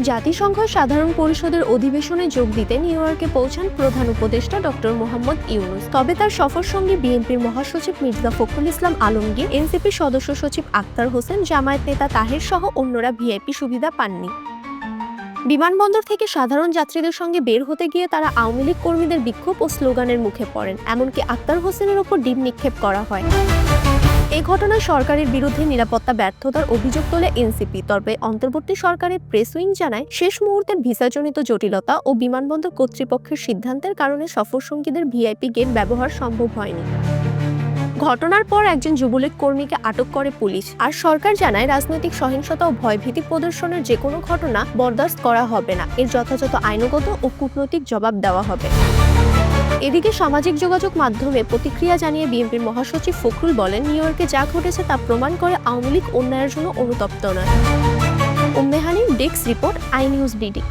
জাতিসংঘ সাধারণ পরিষদের অধিবেশনে যোগ দিতে নিউ ইয়র্কে পৌঁছান প্রধান উপদেষ্টা ডক্টর মোহাম্মদ ইউনুস। তবে তার সফর সঙ্গে বিএনপির মহাসচিব মির্জা ফখরুল ইসলাম আলমগীর, এনসিপির সদস্য সচিব আক্তার হোসেন, জামায়াত নেতা তাহের সহ অন্যরা ভিআইপি সুবিধা পাননি। বিমানবন্দর থেকে সাধারণ যাত্রীদের সঙ্গে বের হতে গিয়ে তারা আওয়ামী লীগ কর্মীদের বিক্ষোভ ও স্লোগানের মুখে পড়েন। এমনকি আক্তার হোসেনের ওপর ডিম নিক্ষেপ করা হয়। এই ঘটনায় সরকারের বিরুদ্ধে নিরাপত্তা ব্যর্থতার অভিযোগ তোলে এনসিপি। তবে অন্তর্বর্তী সরকারের প্রেস উইং জানায়, শেষ মুহূর্তের ভিসাজনিত জটিলতা ও বিমানবন্দর কর্তৃপক্ষের সিদ্ধান্তের কারণে সফরসঙ্গীদের ভিআইপি গেট ব্যবহার সম্ভব হয়নি। ঘটনার পর একজন যুবলীগ কর্মীকে আটক করে পুলিশ। আর সরকার জানায়, রাজনৈতিক সহিংসতা ও ভয়ভীতি প্রদর্শনের যে কোনো ঘটনা বরদাস্ত করা হবে না। এর যথাযথ আইনগত ও কূটনৈতিক জবাব দেওয়া হবে। এদিকে সামাজিক যোগাযোগ মাধ্যমে প্রতিক্রিয়া জানিয়ে বিএনপির মহাসচিব ফখরুল বলেন, নিউ ইয়র্কে যা ঘটেছে তা প্রমাণ করে আওয়ামী লীগ উন্নয়নের জন্য অনুতপ্ত নয়। Ummehani desk report I news BD